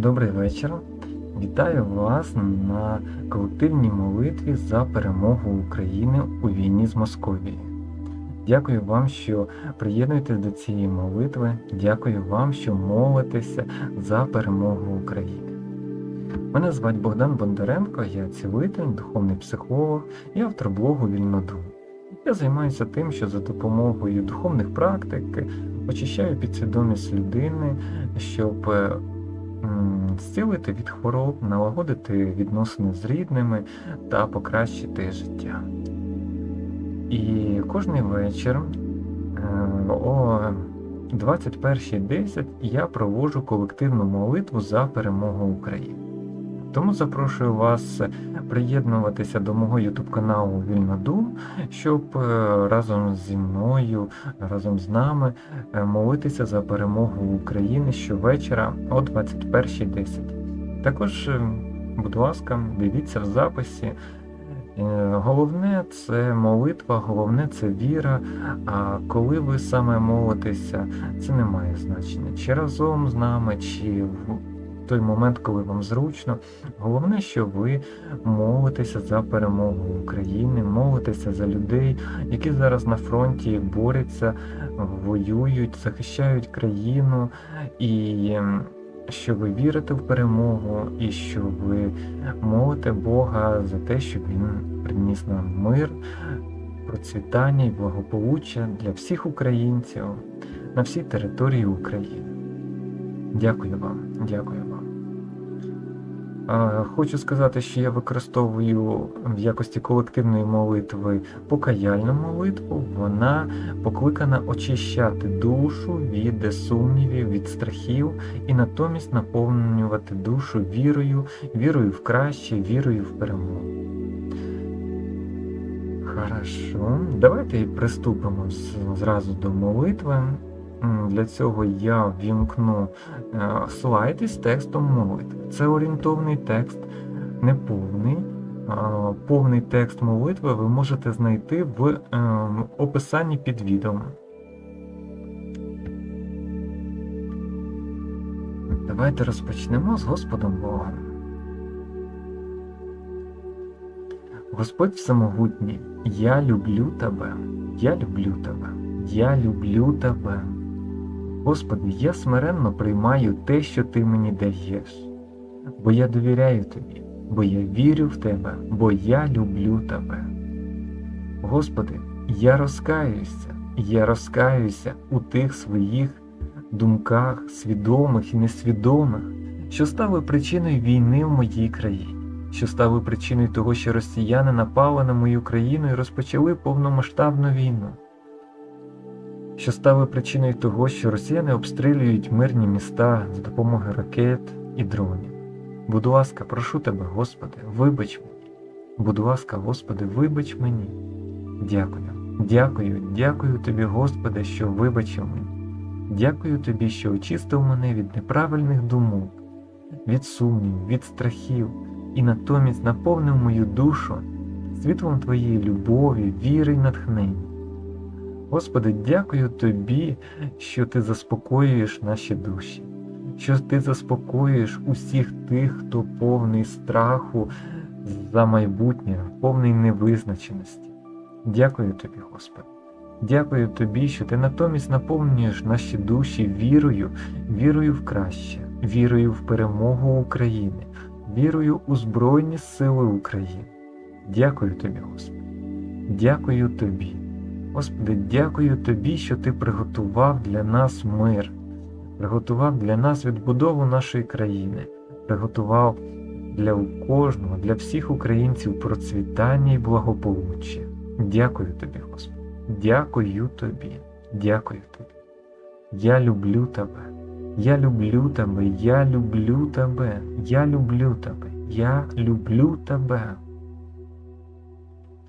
Добрий вечір. Вітаю вас на колективній молитві за перемогу України у війні з Московією. Дякую вам, що приєднуєтесь до цієї молитви. Дякую вам, що молитеся за перемогу України. Мене звати Богдан Бондаренко, я цілитель, духовний психолог і автор блогу Вільнодум. Я займаюся тим, що за допомогою духовних практик очищаю підсвідомість людини, щоб е, зцілити від хвороб, налагодити відносини з рідними та покращити життя. І кожний вечір е, о 21.10 я проводжу колективну молитву за перемогу України. Тому запрошую вас приєднуватися до мого YouTube каналу Вільнодум, щоб е, разом зі мною, разом з нами е, молитися за перемогу України щовечора о 21.10. Також, е, будь ласка, дивіться в записі. Е, Головне це молитва, головне це віра. А коли ви саме молитеся, це не має значення. Чи разом з нами, чи той момент, коли вам зручно. Головне, що ви молитеся за перемогу України, молитеся за людей, які зараз на фронті борються, воюють, захищають країну, і ем, що ви вірите в перемогу, і що ви молите Бога за те, щоб Він приніс нам мир, процвітання і благополуччя для всіх українців на всій території України. Дякую вам, дякую Хочу сказати, що я використовую в якості колективної молитви покаяльну молитву. Вона покликана очищати душу від сумнівів, від страхів і натомість наповнювати душу вірою, вірою в краще, вірою в перемогу. Хорошо, давайте приступимо зразу до молитви. Для цього я ввімкну е, слайд із текстом молитви. Це орієнтовний текст, не повний. Текст молитви ви можете знайти в е, описанні під відео. Давайте розпочнемо з Господом Богом. Господь Всемогутній, я люблю Тебе, я люблю Тебе, я люблю Тебе. Господи, я смиренно приймаю те, що Ти мені даєш, бо я довіряю Тобі, бо я вірю в Тебе, бо я люблю Тебе. Господи, я розкаюся, я розкаюся у тих своїх думках, свідомих і несвідомих, що стали причиною війни в моїй країні, що стали причиною того, що росіяни напали на мою країну і розпочали повномасштабну війну що стали причиною того, що росіяни обстрілюють мирні міста за допомогою ракет і дронів. Будь ласка, прошу тебе, Господи, вибач мені. Будь ласка, Господи, вибач мені. Дякую, дякую, дякую тобі, Господи, що вибачив мені. Дякую тобі, що очистив мене від неправильних думок, від сумнівів, від страхів і натомість наповнив мою душу світлом Твоєї любові, віри й натхнення. Господи, дякую Тобі, що Ти заспокоюєш наші душі, що Ти заспокоюєш усіх тих, хто повний страху за майбутнє, повний невизначеності. Дякую Тобі, Господи. Дякую Тобі, що Ти натомість наповнюєш наші душі вірою, вірою в краще, вірою в перемогу України, вірою у Збройні Сили України. Дякую Тобі, Господи. Дякую Тобі. Господи, дякую Тобі, що Ти приготував для нас мир, приготував для нас відбудову нашої країни, приготував для кожного, для всіх українців процвітання і благополуччя. Дякую Тобі, Господи. Дякую Тобі. Дякую Тобі. Я люблю Тебе. Я люблю Тебе. Я люблю Тебе. Я люблю Тебе. Я люблю Тебе.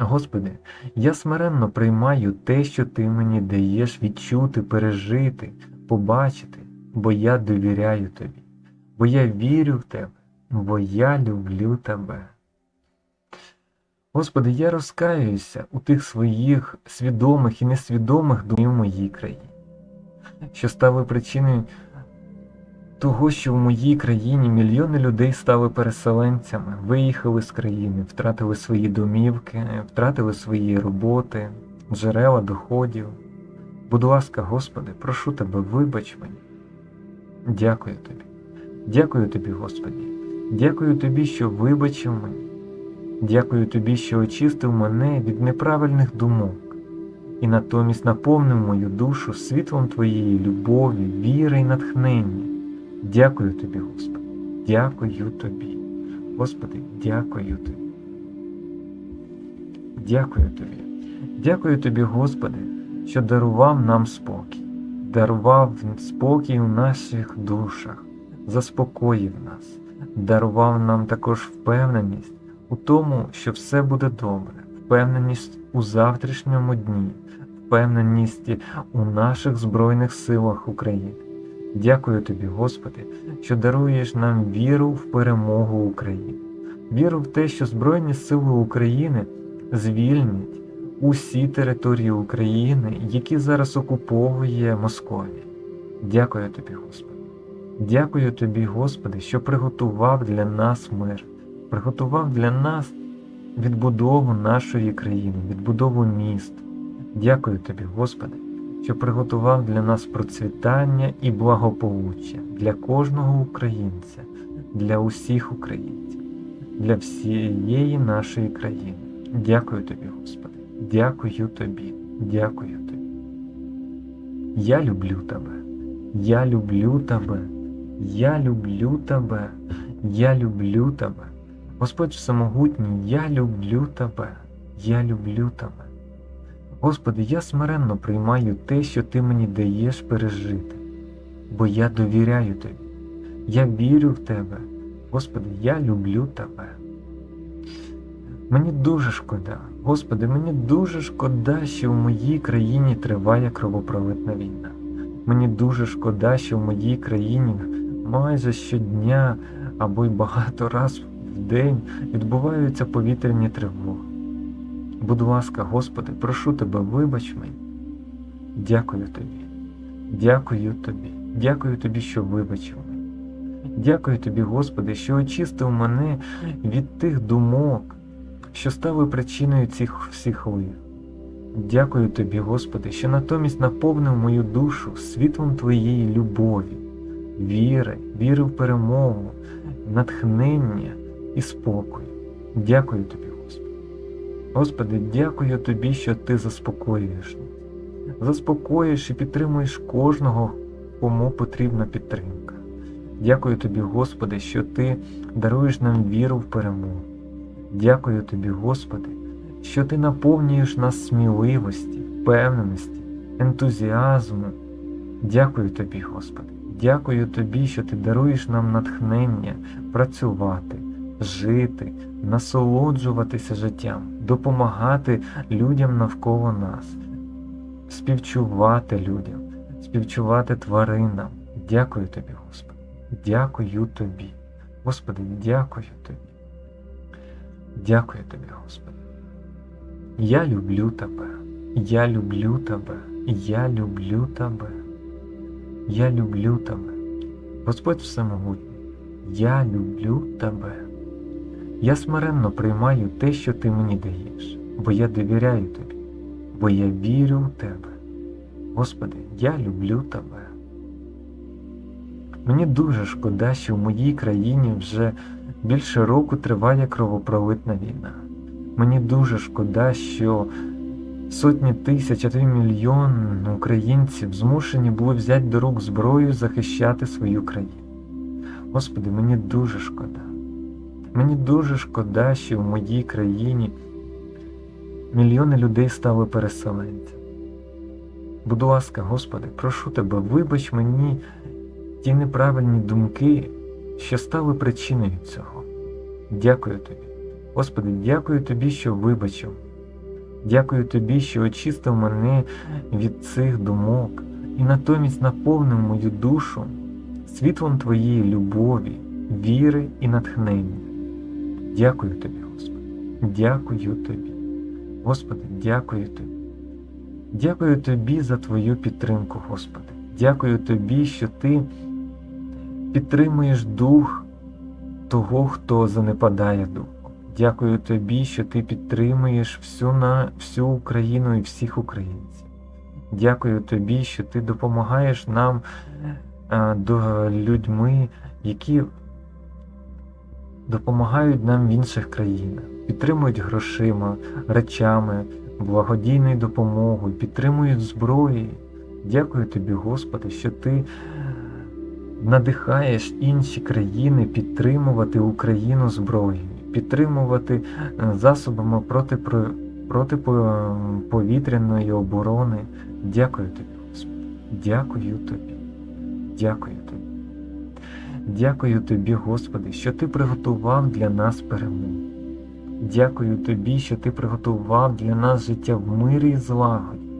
Господи, я смиренно приймаю те, що Ти мені даєш відчути, пережити, побачити, бо я довіряю Тобі, бо я вірю в Тебе, бо я люблю Тебе. Господи, я розкаюся у тих своїх свідомих і несвідомих думів моїй країні, що стали причиною того, що в моїй країні мільйони людей стали переселенцями, виїхали з країни, втратили свої домівки, втратили свої роботи, джерела доходів. Будь ласка, Господи, прошу Тебе, вибач мені. Дякую Тобі. Дякую Тобі, Господи. Дякую Тобі, що вибачив мені. Дякую Тобі, що очистив мене від неправильних думок і натомість наповнив мою душу світлом Твоєї любові, віри і натхнення. Дякую Тобі, Господи. Дякую Тобі. Господи, дякую Тобі. Дякую Тобі. Дякую Тобі, Господи, що дарував нам спокій, дарував спокій у наших душах, заспокоїв нас, дарував нам також впевненість у тому, що все буде добре, впевненість у завтрашньому дні, впевненість у наших Збройних силах України. Дякую Тобі, Господи, що даруєш нам віру в перемогу України, віру в те, що Збройні Сили України звільнять усі території України, які зараз окуповує Московія. Дякую Тобі, Господи. Дякую Тобі, Господи, що приготував для нас мир, приготував для нас відбудову нашої країни, відбудову міст. Дякую Тобі, Господи, що приготував для нас процвітання і благополуччя для кожного українця, для усіх українців, для всієї нашої країни. Дякую Тобі, Господи, дякую Тобі, дякую Тобі. Я люблю Тебе, я люблю Тебе, я люблю Тебе, я люблю Тебе. Господь Всемогутній, я люблю Тебе, я люблю Тебе. Господи, я смиренно приймаю те, що Ти мені даєш пережити, бо я довіряю Тобі, я вірю в Тебе. Господи, я люблю Тебе. Мені дуже шкода, Господи, мені дуже шкода, що в моїй країні триває кровопролитна війна. Мені дуже шкода, що в моїй країні майже щодня або й багато раз в день відбуваються повітряні тривоги. Будь ласка, Господи, прошу Тебе, вибач мені. Дякую Тобі, дякую Тобі, дякую Тобі, що вибачив мене. Дякую Тобі, Господи, що очистив мене від тих думок, що стали причиною цих всіх лих. Дякую Тобі, Господи, що натомість наповнив мою душу світлом Твоєї любові, віри, віри в перемогу, натхнення і спокою. Дякую Тобі, Господи. Дякую Тобі, що Ти заспокоюєш заспокоїш і підтримуєш кожного, кому потрібна підтримка. Дякую Тобі, Господи, що Ти даруєш нам віру в перемогу. Дякую Тобі, Господи, що Ти наповнюєш нас сміливості, впевненості, ентузіазму. Дякую Тобі, Господи. Дякую Тобі, що Ти даруєш нам натхнення працювати, жити, насолоджуватися життям, допомагати людям навколо нас, співчувати людям, співчувати тваринам. Дякую Тобі, Господи. Дякую Тобі. Господи, дякую Тобі. Дякую Тобі, Господи. Я люблю Тебе, я люблю Тебе, я люблю Тебе, я люблю Тебе. Господь Всемогутній, я люблю Тебе. Я смиренно приймаю те, що Ти мені даєш, бо я довіряю Тобі, бо я вірю в Тебе. Господи, я люблю Тебе. Мені дуже шкода, що в моїй країні вже більше року триває кровопролитна війна. Мені дуже шкода, що сотні тисяч, а то й мільйон українців змушені були взяти до рук зброю захищати свою країну. Господи, мені дуже шкода. Мені дуже шкода, що в моїй країні мільйони людей стали переселенцями. Будь ласка, Господи, прошу Тебе, вибач мені ті неправильні думки, що стали причиною цього. Дякую Тобі. Господи, дякую Тобі, що вибачив. Дякую Тобі, що очистив мене від цих думок і натомість наповнив мою душу світлом Твоєї любові, віри і натхнення. Дякую Тобі, Господи. Дякую Тобі. Господи, дякую Тобі. Дякую Тобі за Твою підтримку, Господи. Дякую Тобі, що Ти підтримуєш дух того, хто занепадає духом. Дякую тобі, що ти підтримуєш всю, на, всю Україну і всіх українців. Дякую тобі, що ти допомагаєш нам е, до людьми, які допомагають нам в інших країнах, підтримують грошима, речами, благодійною допомогою, підтримують зброєю. Дякую тобі, Господи, що ти надихаєш інші країни підтримувати Україну зброєю, підтримувати е, засобами проти, протиповітряної оборони. Дякую тобі, Господи. Дякую тобі. Дякую. Дякую тобі, Господи, що Ти приготував для нас перемогу. Дякую тобі, що Ти приготував для нас життя в мирі і злагоді,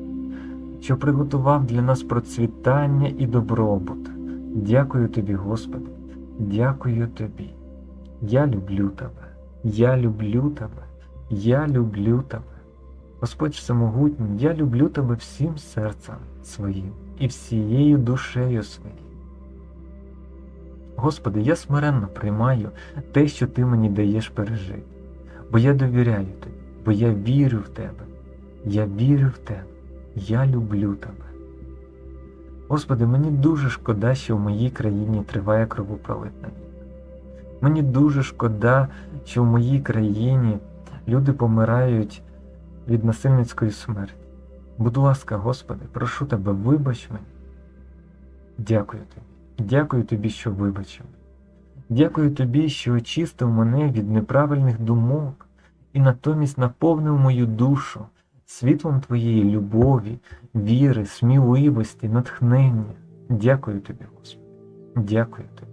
що приготував для нас процвітання і добробут. Дякую тобі, Господи, дякую тобі. Я люблю Тебе, я люблю Тебе, я люблю Тебе. Господь Всемогутній, я люблю Тебе всім серцем своїм і всією душею своєю. Господи, я смиренно приймаю те, що Ти мені даєш пережити, бо я довіряю Тобі, бо я вірю в Тебе, я вірю в Тебе, я люблю Тебе. Господи, мені дуже шкода, що в моїй країні триває кровопролитна війна. Мені дуже шкода, що в моїй країні люди помирають від насильницької смерті. Будь ласка, Господи, прошу Тебе, вибач мені. Дякую Тобі. Дякую Тобі, що вибачив. Дякую Тобі, що очистив мене від неправильних думок і натомість наповнив мою душу світлом Твоєї любові, віри, сміливості, натхнення. Дякую Тобі, Господи. Дякую Тобі.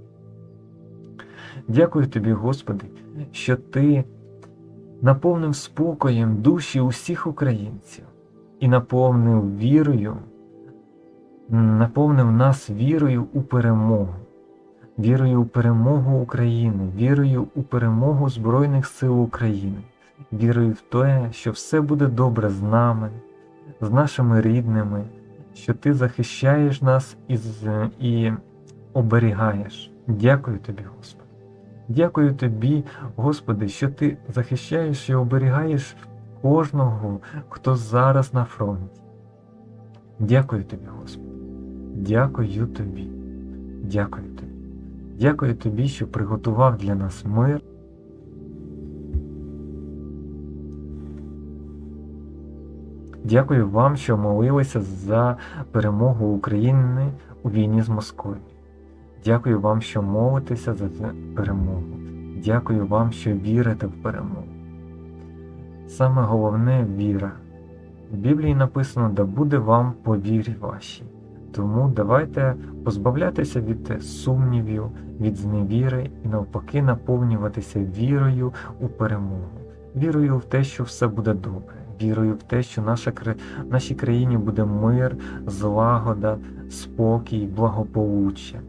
Дякую Тобі, Господи, що Ти наповнив спокоєм душі усіх українців і наповнив вірою наповнив нас вірою у перемогу, вірою у перемогу України, вірою у перемогу Збройних сил України, вірою в те, що все буде добре з нами, з нашими рідними, що ти захищаєш нас і, і оберігаєш. Дякую тобі, Господи. Дякую тобі, Господи, що ти захищаєш і оберігаєш кожного, хто зараз на фронті. Дякую тобі, Господи. Дякую тобі. Дякую тобі. Дякую тобі, що приготував для нас мир. Дякую вам, що молилися за перемогу України у війні з Московією. Дякую вам, що молитеся за перемогу. Дякую вам, що вірите в перемогу. Саме головне віра. В Біблії написано, да буде вам по вірі вашій. Тому давайте позбавлятися від сумнівів, від зневіри і навпаки наповнюватися вірою у перемогу, вірою в те, що все буде добре, вірою в те, що наша, в нашій країні буде мир, злагода, спокій, благополуччя,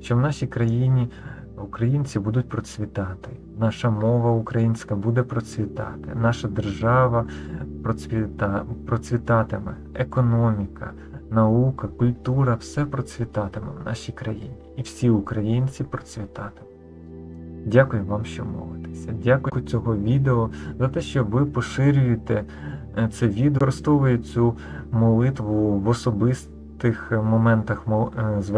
що в нашій країні українці будуть процвітати, наша мова українська буде процвітати, наша держава процвіта, процвітатиме, економіка наука, культура, все процвітатиме в нашій країні, і всі українці процвітатимуть. Дякую вам, що молитеся. Дякую цього відео за те, що ви поширюєте е, це відео, використовуєте цю молитву в особистих моментах звертання.